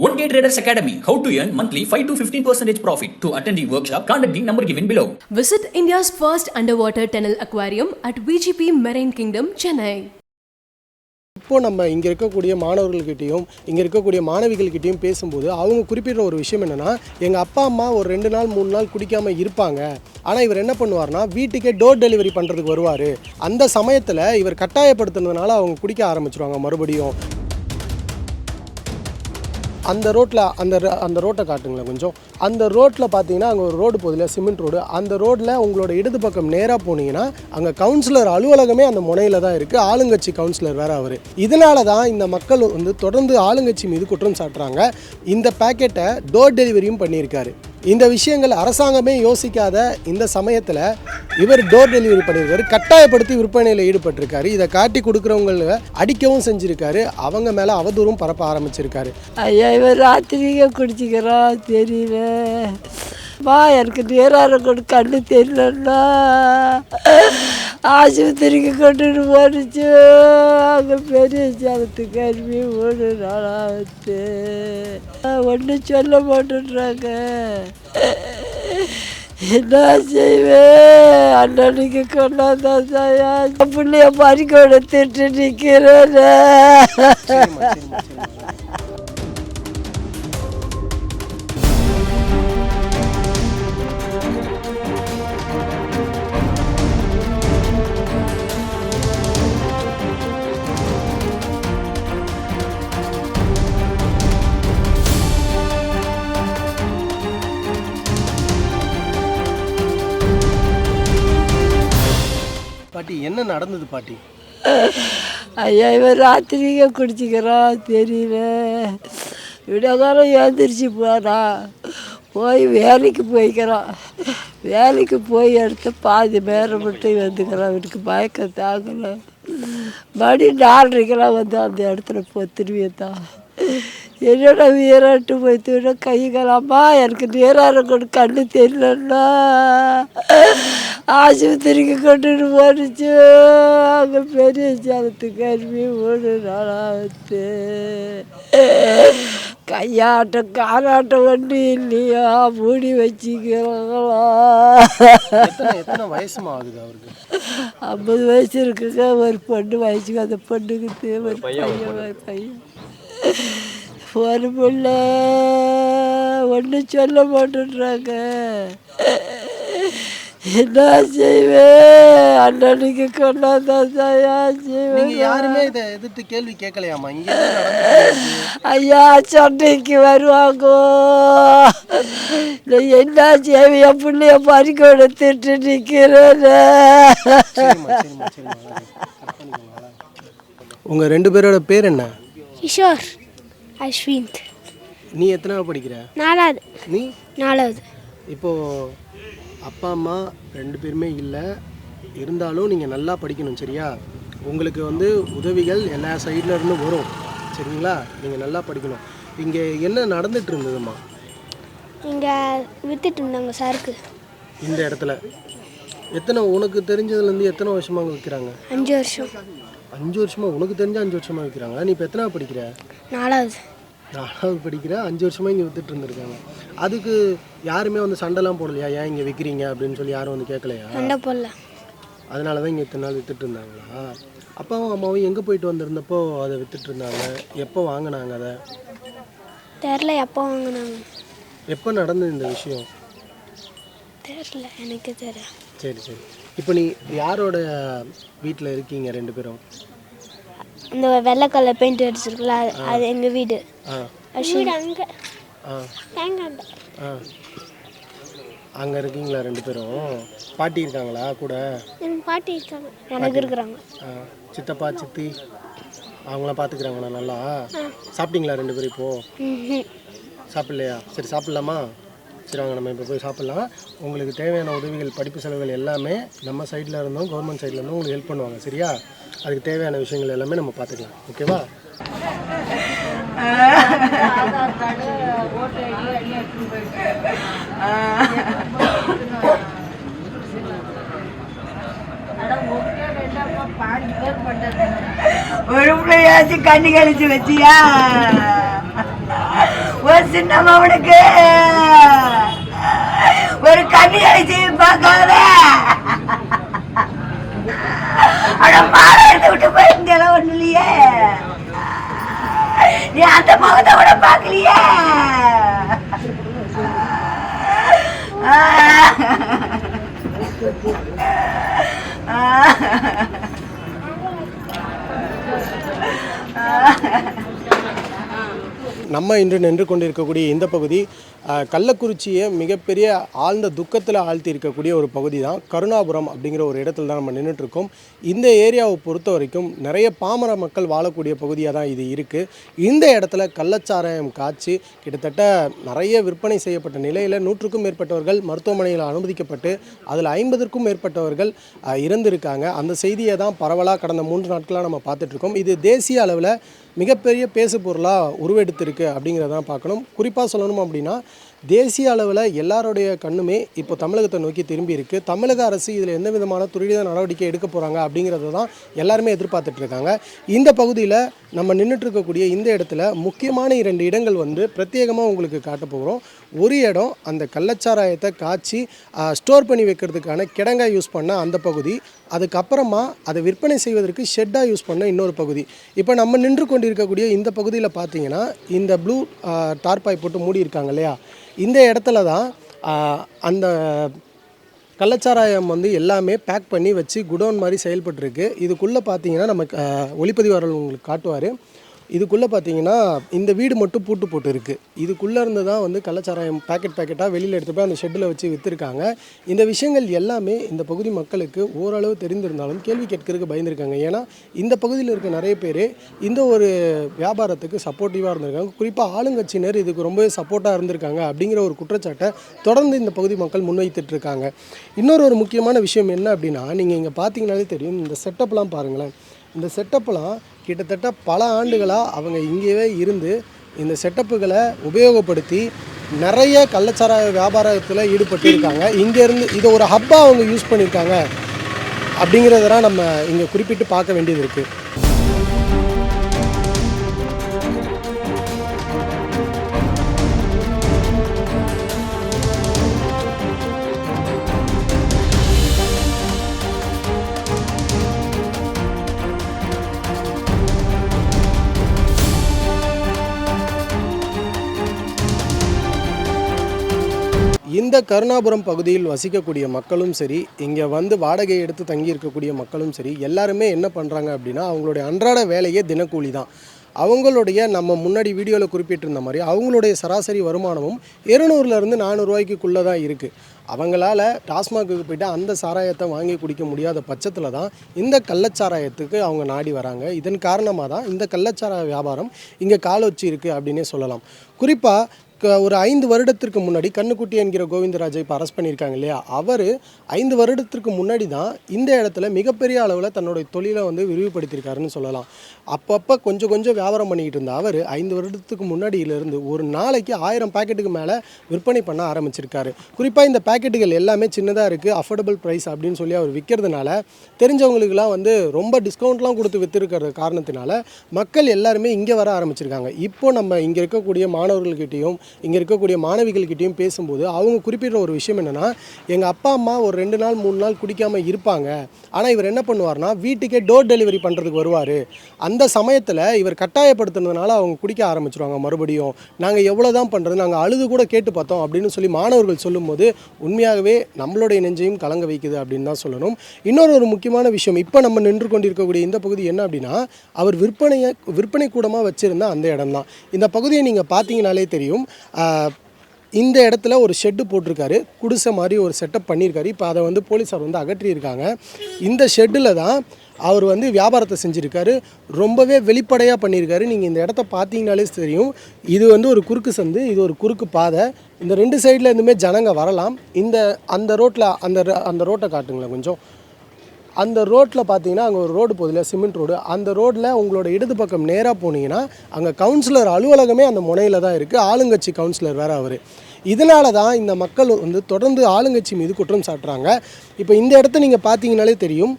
One Day Traders Academy. How to earn monthly 5 to 15 percentage profit. To attend the workshop, contact the number given below. Visit India's first underwater tunnel aquarium at VGP Marine Kingdom, Chennai. இப்போ நம்ம இங்கே இருக்கக்கூடிய மாணவர்கள்கிட்டயும் இங்கே இருக்கக்கூடிய மாணவிகள்கிட்டயும் பேசும்போது அவங்க குறிப்பிட்ட ஒரு விஷயம் என்னென்னா எங்கள் அப்பா அம்மா ஒரு ரெண்டு நாள் மூணு நாள் குடிக்காமல் இருப்பாங்க ஆனால் இவர் என்ன பண்ணுவார்னா வீட்டுக்கே டோர் டெலிவரி பண்ணுறதுக்கு வருவார் அந்த சமயத்தில் இவர் கட்டாயப்படுத்துனதுனால அவங்க குடிக்க ஆரம்பிச்சிருவாங்க மறுபடியும் அந்த ரோட்டில் அந்த அந்த ரோட்டை காட்டுங்களேன் கொஞ்சம். அந்த ரோட்டில் பார்த்தீங்கன்னா அங்கே ஒரு ரோடு போதில்ல சிமெண்ட் ரோடு. அந்த ரோட்டில் உங்களோட இடது பக்கம் நேராக போனீங்கன்னா அங்கே கவுன்சிலர் அலுவலகமே அந்த முனையில் தான் இருக்குது ஆளுங்கட்சி கவுன்சிலர் வேறு அவர். இதனால தான் இந்த மக்கள் வந்து தொடர்ந்து ஆளுங்கட்சி மீது குற்றம் சாட்டுறாங்க. இந்த பேக்கெட்டை டோர் டெலிவரியும் பண்ணியிருக்காரு. இந்த விஷயங்கள் அரசாங்கமே யோசிக்காத இந்த சமயத்தில் இவர் டோர் டெலிவரி பண்ணியிருக்காரு. கட்டாயப்படுத்தி விற்பனையில் ஈடுபட்டிருக்காரு. இதை காட்டி கொடுக்குறவங்கள அடிக்கவும் செஞ்சுருக்காரு. அவங்க மேலே அவதூறும் பரப்ப ஆரம்பிச்சிருக்காரு. ஐயா இவர் ராத்திரியே குடிச்சிக்கிறோம் தெரியல. வா எனக்கு நேரம் கொண்டு கண்ணு தெரியலன்னா ஆஸ்பத்திரிக்கு கொண்டுட்டு போனுச்சு அங்கே பெரிய சேலத்துக்கு கருவி மூணு நாளாச்சு. ஒன்றும் சொல்ல மாட்டேன்றாங்க. என்ன செய்வேன்? அண்ணனுக்கு கொண்டாந்தான் பிள்ளைய பறிக்கோட திட்டு நிற்கிறேன் என்ன நடந்தது பாட்டி? ஐயா இவன் ராத்திரியே குடிச்சிக்கிறான் தெரியல. விடகாரம் எழுந்திரிச்சு போகிறான் போய் வேலைக்கு போய்க்கிறான். வேலைக்கு போய் எடுத்து பாதி நேரம் மட்டும் வந்துக்கிறான் அவனுக்கு மயக்கம் தாங்கலை. மணி நாலரைக்கெல்லாம் வந்து அந்த இடத்துல போ தான் என்னோட வீராட்டு போய் தூட கை கலாமா எனக்கு நேரம் கொண்டு கண்ணு தெரியலன்னா ஆஸ்பத்திரிக்கு கொண்டுட்டு போனுச்சு அங்கே பெரிய சேலத்துக்கு அனுப்பி மூணு நாளாச்சு கையாட்டம் காலாட்டம் ஒன்றும் இல்லையா? மூடி வச்சுக்கிறாங்களா? வயசுமா ஆகுது அவருக்கு? ஐம்பது வயசு இருக்குங்க. ஒரு பொண்ணு வயசுக்கு அந்த பொண்ணுக்கு தே- ஒரு பையன் பையன். ஒரு பிள்ளை ஒன்றும் சொல்ல மாட்டேன்றாங்க. என்ன செய்வேன்? அண்ணனுக்கு கொண்டாந்தான் தாயா நீங்க செய்வேன்? யாருமே இதை எதிர்த்து கேள்வி கேட்கலையாமா இங்க? ஐயா சண்டைக்கு வருவாங்க. என்ன செய்வேன் என் பிள்ளைய பறிக்க எடுத்துட்டு நிற்கிறேன் சரிம்மா, சரிம்மா, சரிம்மா, அழகு. கட் பண்ணிக்கோங்க, அழகு. உங்க ரெண்டு பேரோட பேர் என்ன? கிஷோர். அஸ்விந்த் நீ எத்தனாவது படிக்கிற? நாலாவது. நீ? நாலாவது. இப்போ அப்பா அம்மா ரெண்டு பேருமே இல்லை. இருந்தாலும் நீங்கள் நல்லா படிக்கணும் சரியா? உங்களுக்கு வந்து உதவிகள் எல்லா சைடுல இருந்து வரும் சரிங்களா? நீங்கள் நல்லா படிக்கணும். இங்கே என்ன நடந்துட்டு இருந்ததும்மா? இங்கே வித்துட்டு இருந்தாங்க சருக்கு. இந்த இடத்துல. எத்தனை உனக்கு தெரிஞ்சதுலேருந்து எத்தனை வருஷமாக விற்கிறாங்க அஞ்சு வருஷம். அஞ்சு வருஷமா உனக்கு தெரிஞ்ச அஞ்சு வருஷமா விற்கிறாங்க நீ இப்போ எத்தனாவது படிக்கிற? நாலாவது. நாலாவது படிக்கிற அஞ்சு வருஷமா இங்கே வித்துட்டு இருந்திருக்காங்க. அதுக்கு யாருமே வந்து சண்டைலாம் போடலையா? ஏன் இங்கே விற்கிறீங்க அப்படின்னு சொல்லி யாரும் வந்து கேட்கலையா? சண்டை போடல. அதனால தான் இங்கே இத்தனை நாள் வித்துட்டு இருந்தாங்களா? அப்பாவும் அம்மாவும் எங்கே போயிட்டு வந்திருந்தப்போ அதை வித்துட்டு இருந்தாங்க? எப்போ வாங்கினாங்க அதை? தெரில எப்போ வாங்கினாங்க. எப்போ நடந்தது இந்த விஷயம்? தெரில எனக்கு தெரியல. சரி சரி. இப்போ நீ யாரோட வீட்டில் இருக்கீங்க ரெண்டு பேரும்? இந்த வெள்ளை கலர் பெயிண்ட் அடிச்சிருக்குல்ல அது அது எங்கள் வீடு. ஆ. வீடு அங்கே. ஆ. ஆ. அங்கே இருக்கீங்களா ரெண்டு பேரும்? பாட்டி இருக்காங்களா கூட? எங்கள் பாட்டி இருக்காங்க. எனக்கு இருக்கிறாங்க. ஆ, சித்தப்பா சித்தி அவங்களாம் பார்த்துக்கிறாங்களா நல்லா? சாப்பிட்டீங்களா ரெண்டு பேரும் இப்போது சாப்பிட்லையா? சரி சாப்பிட்லாமா? சரி வாங்க நம்ம இப்போ போய் சாப்பிட்லாம். உங்களுக்கு தேவையான உதவிகள் படிப்பு செலவுகள் எல்லாமே நம்ம சைடில் இருந்தும் கவர்மெண்ட் சைடில் இருந்தும் உங்களுக்கு ஹெல்ப் பண்ணுவாங்க சரியா? அதுக்கு தேவையான விஷயங்கள் எல்லாமே நம்ம பார்த்துக்கலாம். ஓகேவா ஒரு பிள்ளையாச்சும் கண்ணி கழிச்சு வச்சியா? சின்ன அவனுக்கு. ஒரு கண்ணி அடிச்சு பார்க்காத. அட மாலை எடுத்து விட்டு போயிருந்தேன் ஒண்ணு இல்லையே. நீ அந்த முகத்தை கூட பார்க்கலையே. நம்ம இன்று நின்று கொண்டிருக்கக்கூடிய இந்த பகுதி கள்ளக்குறிச்சியை மிகப்பெரிய ஆழ்ந்த துக்கத்தில் ஆழ்த்தி இருக்கக்கூடிய ஒரு பகுதி தான் கருணாபுரம் அப்படிங்கிற ஒரு இடத்துல தான் நம்ம நின்றுட்டுருக்கோம் இந்த ஏரியாவை பொறுத்த வரைக்கும் நிறைய பாமர மக்கள் வாழக்கூடிய பகுதியாக தான் இது இருக்குது இந்த இடத்துல கள்ளச்சாராயம் காய்ச்சி கிட்டத்தட்ட நிறைய விற்பனை செய்யப்பட்ட நிலையில் நூற்றுக்கும் மேற்பட்டவர்கள் மருத்துவமனையில் அனுமதிக்கப்பட்டு அதில் ஐம்பதற்கும் மேற்பட்டவர்கள் அஹ், இறந்திருக்காங்க. அந்த செய்தியை தான் பரவலாக கடந்த மூன்று நாட்களாக நம்ம பார்த்துட்ருக்கோம். இது தேசிய அளவில் மிகப்பெரிய பேசு பொருளாக உருவெடுத்திருக்கு அப்படிங்கிறதான் பார்க்கணும். குறிப்பாக சொல்லணும் அப்படின்னா தேசிய அளவில் எல்லாருடைய கண்ணுமே இப்போ தமிழகத்தை நோக்கி திரும்பி இருக்கு. தமிழக அரசு இதில் எந்த விதமான துரித நடவடிக்கை எடுக்க போகிறாங்க அப்படிங்கிறது தான் எல்லாருமே எதிர்பார்த்துட்டு இருக்காங்க. இந்த பகுதியில் நம்ம நின்றுட்டு இருக்கக்கூடிய இந்த இடத்துல முக்கியமான இரண்டு இடங்கள் வந்து பிரத்யேகமாக உங்களுக்கு காட்ட போகிறோம் ஒரு இடம் அந்த கள்ளச்சாராயத்தை காய்ச்சி ஸ்டோர் பண்ணி வைக்கிறதுக்கான கிடங்காய் யூஸ் பண்ண அந்த பகுதி. அதுக்கப்புறமா அதை விற்பனை செய்வதற்கு ஷெட்டாக யூஸ் பண்ண இன்னொரு பகுதி. இப்போ நம்ம நின்று கொண்டிருக்கக்கூடிய இந்த பகுதியில் பார்த்தீங்கன்னா இந்த ப்ளூ டார்பாய் போட்டு மூடி இருக்காங்க இல்லையா? இந்த இடத்துல தான் அந்த கள்ளச்சாராயம் வந்து எல்லாமே பேக் பண்ணி வச்சு குடோன் மாதிரி செயல்பட்டுருக்கு. இதுக்குள்ளே பார்த்தீங்கன்னா நம்ம அஹ், ஒளிப்பதிவாளர் உங்களுக்கு காட்டுவார். இதுக்குள்ளே பார்த்தீங்கன்னா இந்த வீடு மட்டும் பூட்டு போட்டு இருக்குது இதுக்குள்ளே இருந்து தான் வந்து கள்ளச்சாராயம் பேக்கெட் பேக்கெட்டாக வெளியில் எடுத்து போய் அந்த ஷெட்டில் வச்சு விற்றுருக்காங்க இந்த விஷயங்கள் எல்லாமே இந்த பகுதி மக்களுக்கு ஓரளவு தெரிந்திருந்தாலும் கேள்வி கேட்கறதுக்கு பயந்துருக்காங்க. ஏன்னா இந்த பகுதியில் இருக்க நிறைய பேர் இந்த ஒரு வியாபாரத்துக்கு சப்போர்ட்டிவாக இருந்திருக்காங்க. குறிப்பாக ஆளுங்கட்சியினர் இதுக்கு ரொம்பவே சப்போர்ட்டாக இருந்திருக்காங்க அப்படிங்கிற ஒரு குற்றச்சாட்டை தொடர்ந்து இந்த பகுதி மக்கள் முன்வைத்துட்டு இருக்காங்க. இன்னொரு ஒரு முக்கியமான விஷயம் என்ன அப்படின்னா நீங்கள் இங்கே பார்த்தீங்கனாலே தெரியும். இந்த செட்டப்லாம் பாருங்களேன். இந்த செட்டப்லாம் கிட்டத்தட்ட பல ஆண்டுகளாக அவங்க இங்கேயே இருந்து இந்த செட்டப்புகளை உபயோகப்படுத்தி நிறைய கள்ளச்சாராய வியாபாரத்தில் ஈடுபட்டு இருக்காங்க இங்கேருந்து இதை ஒரு ஹப்பாக அவங்க யூஸ் பண்ணியிருக்காங்க அப்படிங்கிறதெல்லாம் நம்ம இங்கே குறிப்பிட்டு பார்க்க வேண்டியது இருக்குது இந்த கருணாபுரம் பகுதியில் வசிக்கக்கூடிய மக்களும் சரி இங்கே வந்து வாடகை எடுத்து தங்கி இருக்கக்கூடிய மக்களும் சரி எல்லாருமே என்ன பண்ணுறாங்க அப்படின்னா அவங்களுடைய அன்றாட வேலையே தினக்கூலி தான். அவங்களுடைய நம்ம முன்னாடி வீடியோவில் குறிப்பிட்டிருந்த மாதிரி அவங்களுடைய சராசரி வருமானமும் இருநூறுலேருந்து நானூறுரூவாய்க்குள்ளே தான் இருக்குது அவங்களால டாஸ்மாகுக்கு போயிட்டு அந்த சாராயத்தை வாங்கி குடிக்க முடியாத பட்சத்தில் தான் இந்த கள்ளச்சாராயத்துக்கு அவங்க நாடி வராங்க. இதன் காரணமாக தான் இந்த கள்ளச்சாராய வியாபாரம் இங்கே கால் வச்சு இருக்குது அப்படின்னே சொல்லலாம். குறிப்பாக ஒரு ஐந்து வருடத்திற்கு முன்னாடி கண்ணுக்குட்டி என்கிற கோவிந்தராஜை இப்போ அரெஸ்ட் பண்ணியிருக்காங்க இல்லையா? அவர் ஐந்து வருடத்திற்கு முன்னாடி தான் இந்த இடத்துல மிகப்பெரிய அளவில் தன்னுடைய தொழிலை வந்து விரிவுபடுத்தியிருக்காருன்னு சொல்லலாம். அப்பப்போ கொஞ்சம் கொஞ்சம் வியாபாரம் பண்ணிக்கிட்டு இருந்த அவர் ஐந்து வருடத்துக்கு முன்னாடியிலிருந்து ஒரு நாளைக்கு ஆயிரம் பாக்கெட்டுக்கு மேலே விற்பனை பண்ண ஆரம்பிச்சிருக்காரு. குறிப்பாக இந்த பாக்கெட்டுகள் எல்லாமே சின்னதாக இருக்குது அஃபோர்டபுள் ப்ரைஸ் அப்படின்னு சொல்லி அவர் விற்கிறதுனால தெரிஞ்சவங்களுக்குலாம் வந்து ரொம்ப டிஸ்கவுண்ட்லாம் கொடுத்து விற்றுருக்கிற காரணத்தினால மக்கள் எல்லாருமே இங்கே வர ஆரம்பிச்சிருக்காங்க. இப்போ நம்ம இங்கே இருக்கக்கூடிய மாணவர்கள்கிட்டையும் இங்கே இருக்கக்கூடிய மாணவிகள்கிட்டையும் பேசும்போது அவங்க குறிப்பிடுற ஒரு விஷயம் என்னென்னா எங்கள் அப்பா அம்மா ஒரு ரெண்டு நாள் மூணு நாள் குடிக்காமல் இருப்பாங்க. ஆனால் இவர் என்ன பண்ணுவார்னா வீட்டுக்கே டோர் டெலிவரி பண்ணுறதுக்கு வருவார். அந்த சமயத்தில் இவர் கட்டாயப்படுத்துனதுனால அவங்க குடிக்க ஆரம்பிச்சிருவாங்க மறுபடியும். நாங்கள் எவ்வளோ தான் பண்ணுறது நாங்கள் அழுது கூட கேட்டு பார்த்தோம் அப்படின்னு சொல்லி மாணவர்கள் சொல்லும்போது உண்மையாகவே நம்மளுடைய நெஞ்சையும் கலங்க வைக்குது அப்படின்னு தான் சொல்லணும். இன்னொரு ஒரு முக்கியமான விஷயம் இப்போ நம்ம நின்று கொண்டிருக்கக்கூடிய இந்த பகுதி என்ன அப்படின்னா அவர் விற்பனையை விற்பனை கூடமாக வச்சுருந்த அந்த இடம் தான் இந்த பகுதியை நீங்கள் பார்த்தீங்கனாலே தெரியும். இந்த இடத்துல ஒரு ஷெட்டு போட்டிருக்காரு. குடிசை மாதிரி ஒரு செட்டப் பண்ணியிருக்காரு. இப்போ அதை வந்து போலீஸார் வந்து அகற்றியிருக்காங்க. இந்த ஷெட்டில் தான் அவர் வந்து வியாபாரத்தை செஞ்சுருக்காரு. ரொம்பவே வெளிப்படையாக பண்ணியிருக்காரு. நீங்கள் இந்த இடத்த பார்த்தீங்கனாலே தெரியும். இது வந்து ஒரு குறுக்கு சந்து இது ஒரு குறுக்கு பாதை. இந்த ரெண்டு சைடில் இருந்துமே ஜனங்க வரலாம். இந்த அந்த ரோட்டில் அந்த அந்த ரோட்டை காட்டுங்களேன் கொஞ்சம். அந்த ரோட்டில் பார்த்தீங்கன்னா அங்கே ஒரு ரோடு போகுதுல சிமெண்ட் ரோடு. அந்த ரோட்டில் உங்களோட இடது பக்கம் நேராக போனீங்கன்னா அங்கே கவுன்சிலர் அலுவலகமே அந்த முனையில் தான் இருக்குது ஆளுங்கட்சி கவுன்சிலர் வேறு அவர். இதனால தான் இந்த மக்கள் வந்து தொடர்ந்து ஆளுங்கட்சி மீது குற்றம் சாட்டுறாங்க. இப்போ இந்த இடத்த நீங்கள் பார்த்தீங்கனாலே தெரியும்.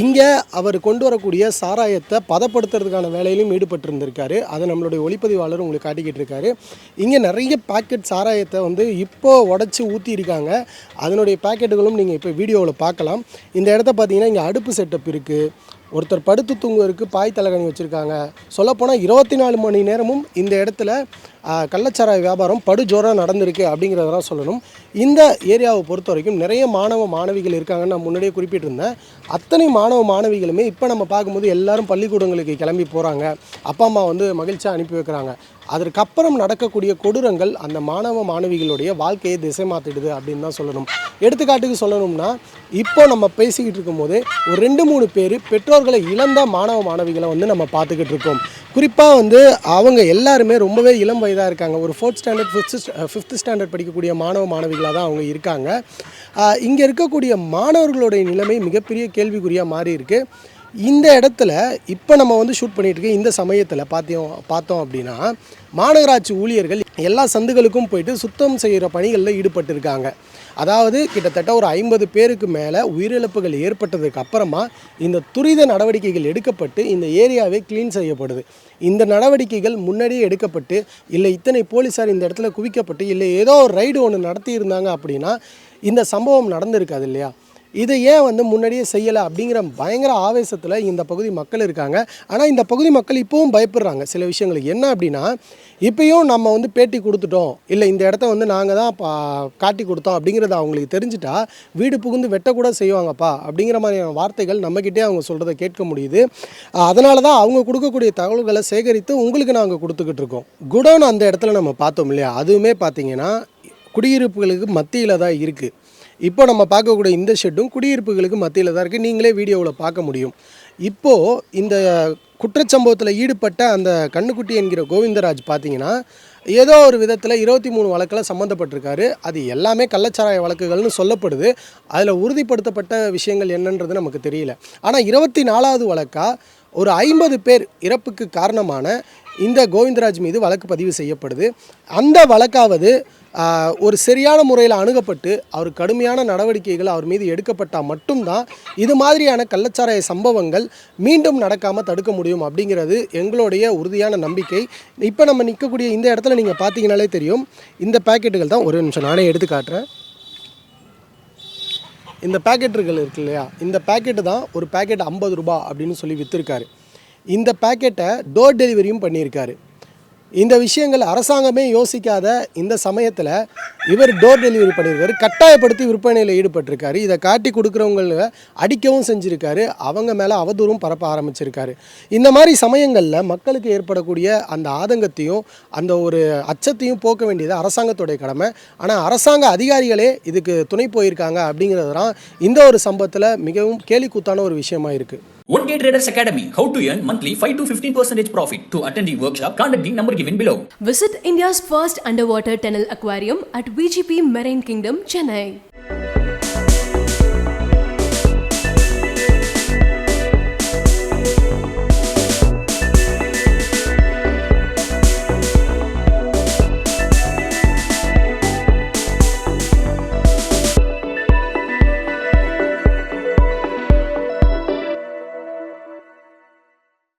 இங்கே அவர் கொண்டு வரக்கூடிய சாராயத்தை பதப்படுத்துறதுக்கான வேலையிலும் ஈடுபட்டிருந்திருக்காரு. அதை நம்மளுடைய ஒளிப்பதிவாளர் உங்களுக்கு காட்டிக்கிட்டு இருக்காரு இங்கே நிறைய பேக்கெட் சாராயத்தை வந்து இப்போ உடச்சி ஊற்றியிருக்காங்க அதனுடைய பாக்கெட்டுகளும் நீங்கள் இப்போ வீடியோவில் பார்க்கலாம். இந்த இடத்த பார்த்தீங்கன்னா இங்கே அடுப்பு செட்டப் இருக்குது ஒருத்தர் படுத்து தூங்குவதற்கு பாய் தலைகணி வச்சுருக்காங்க. சொல்லப்போனால் இருபத்தி நாலு மணி நேரமும் இந்த இடத்துல கள்ளச்சாராய வியாபாரம் படுஜோராக நடந்திருக்கு அப்படிங்கிறதெல்லாம் சொல்லணும். இந்த ஏரியாவை பொறுத்த வரைக்கும் நிறைய மாணவ மாணவிகள் இருக்காங்கன்னு நான் முன்னாடியே குறிப்பிட்டிருந்தேன். அத்தனை மாணவ மாணவிகளுமே இப்போ நம்ம பார்க்கும்போது எல்லாரும் பள்ளிக்கூடங்களுக்கு கிளம்பி போகிறாங்க அப்பா அம்மா வந்து மகிழ்ச்சியாக அனுப்பி வைக்கிறாங்க. அதற்கப்புறம் நடக்கக்கூடிய கொடூரங்கள் அந்த மாணவ மாணவிகளுடைய வாழ்க்கையை திசை மாற்றிடுது அப்படின்னு தான் சொல்லணும். எடுத்துக்காட்டுக்கு சொல்லணும்னா இப்போ நம்ம பேசிக்கிட்டு இருக்கும்போது ஒரு ரெண்டு மூணு பேர் பெற்றோர்களை இழந்த மாணவ மாணவிகளை வந்து நம்ம பார்த்துக்கிட்டு இருக்கோம். குறிப்பாக வந்து அவங்க எல்லாருமே ரொம்பவே இளம் வயதாக இருக்காங்க. ஒரு fourth standard fifth fifth standard படிக்கக்கூடிய மாணவ மாணவிகளாக தான் அவங்க இருக்காங்க. இங்கே இருக்கக்கூடிய மாணவர்களுடைய நிலைமை மிகப்பெரிய கேள்விக்குறியாக மாறி இருக்குது இந்த இடத்துல இப்போ நம்ம வந்து ஷூட் பண்ணிகிட்டு இருக்க இந்த சமயத்தில் பார்த்தோம் பார்த்தோம் அப்படின்னா மாநகராட்சி ஊழியர்கள் எல்லா சந்துகளுக்கும் போயிட்டு சுத்தம் செய்கிற பணிகளில் ஈடுபட்டிருக்காங்க. அதாவது கிட்டத்தட்ட ஒரு ஐம்பது பேருக்கு மேலே உயிரிழப்புகள் ஏற்பட்டதுக்கு அப்புறமா இந்த துரித நடவடிக்கைகள் எடுக்கப்பட்டு இந்த ஏரியாவே க்ளீன் செய்யப்படுது. இந்த நடவடிக்கைகள் முன்னாடியே எடுக்கப்பட்டு இல்லை இத்தனை போலீஸார் இந்த இடத்துல குவிக்கப்பட்டு இல்லை ஏதோ ஒரு ரைடு ஒன்று நடத்தியிருந்தாங்க அப்படின்னா இந்த சம்பவம் நடந்திருக்காது இல்லையா? இதை ஏன் வந்து முன்னாடியே செய்யலை அப்படிங்கிற பயங்கர ஆவேசத்தில் இந்த பகுதி மக்கள் இருக்காங்க. ஆனால் இந்த பகுதி மக்கள் இப்போவும் பயப்படுறாங்க சில விஷயங்களுக்கு. என்ன அப்படின்னா இப்பயும் நம்ம வந்து பேட்டி கொடுத்துட்டோம். இல்லை இந்த இடத்த வந்து நாங்கள் தான் பா காட்டி கொடுத்தோம் அப்படிங்கிறது அவங்களுக்கு தெரிஞ்சுட்டா வீடு புகுந்து வெட்டக்கூட செய்வாங்கப்பா அப்படிங்கிற மாதிரியான வார்த்தைகள் நம்மக்கிட்டே அவங்க சொல்கிறத கேட்க முடியுது. அதனால தான் அவங்க கொடுக்கக்கூடிய தகவல்களை சேகரித்து உங்களுக்கு நாங்கள் கொடுத்துக்கிட்டு இருக்கோம். குடோன் அந்த இடத்துல நம்ம பார்த்தோம் இல்லையா? அதுவுமே பார்த்தீங்கன்னா குடியிருப்புகளுக்கு மத்தியில் தான் இருக்குது இப்போ நம்ம பார்க்கக்கூடிய இந்த ஷெட்டும் குடியிருப்புகளுக்கு மத்தியில் தான் இருக்குது நீங்களே வீடியோவில் பார்க்க முடியும். இப்போது இந்த குற்றச்சம்பவத்தில் ஈடுபட்ட அந்த கண்ணுக்குட்டி என்கிற கோவிந்தராஜ் பார்த்தீங்கன்னா ஏதோ ஒரு விதத்தில் இருபத்தி மூணு வழக்கில் சம்மந்தப்பட்டிருக்காரு அது எல்லாமே கள்ளச்சாராய வழக்குகள்னு சொல்லப்படுது. அதில் உறுதிப்படுத்தப்பட்ட விஷயங்கள் என்னன்றது நமக்கு தெரியல. ஆனால் இருபத்தி நாலாவது வழக்காக ஒரு ஐம்பது பேர் இறப்புக்கு காரணமான இந்த கோவிந்தராஜ் மீது வழக்கு பதிவு செய்யப்படுது. அந்த வழக்காவது ஒரு சரியான முறையில் அணுகப்பட்டு அவர் கடுமையான நடவடிக்கைகள் அவர் மீது எடுக்கப்பட்டால் மட்டும்தான் இது மாதிரியான கள்ளச்சாராய சம்பவங்கள் மீண்டும் நடக்காமல் தடுக்க முடியும் அப்படிங்கிறது எங்களுடைய உறுதியான நம்பிக்கை. இப்போ நம்ம நிற்கக்கூடிய இந்த இடத்துல நீங்கள் பார்த்தீங்கனாலே தெரியும். இந்த பேக்கெட்டுகள் தான் ஒரு நிமிஷம் நானே எடுத்து காட்டுறேன். இந்த பேக்கெட்டுகள் இருக்கு இல்லையா? இந்த பேக்கெட்டு தான் ஒரு பேக்கெட் ஐம்பது ரூபாய் அப்படின்னு சொல்லி விற்றுருக்காரு இந்த பேக்கெட்டை டோர் டெலிவரியும் பண்ணியிருக்காரு. இந்த விஷயங்கள் அரசாங்கமே யோசிக்காத இந்த சமயத்தில் இவர் டோர் டெலிவரி பண்ணியிருக்காரு. கட்டாயப்படுத்தி விற்பனையில் ஈடுபட்டிருக்காரு. இதை காட்டி கொடுக்குறவங்கள அடிக்கவும் செஞ்சுருக்காரு. அவங்க மேலே அவதூறும் பரப்ப ஆரம்பிச்சிருக்காரு. இந்த மாதிரி சமயங்களில் மக்களுக்கு ஏற்படக்கூடிய அந்த ஆதங்கத்தையும் அந்த ஒரு அச்சத்தையும் போக்க வேண்டியது அரசாங்கத்துடைய கடமை. ஆனால் அரசாங்க அதிகாரிகளே இதுக்கு துணை போயிருக்காங்க அப்படிங்கிறது தான் இந்த ஒரு சம்பவத்தில் மிகவும் கேலிக்கூத்தான ஒரு விஷயமா இருக்குது One Day Traders Academy. How to earn monthly 5 to 15% profit. To attend the workshop, contact the number given below. Visit India's first underwater tunnel aquarium at VGP Marine Kingdom, Chennai.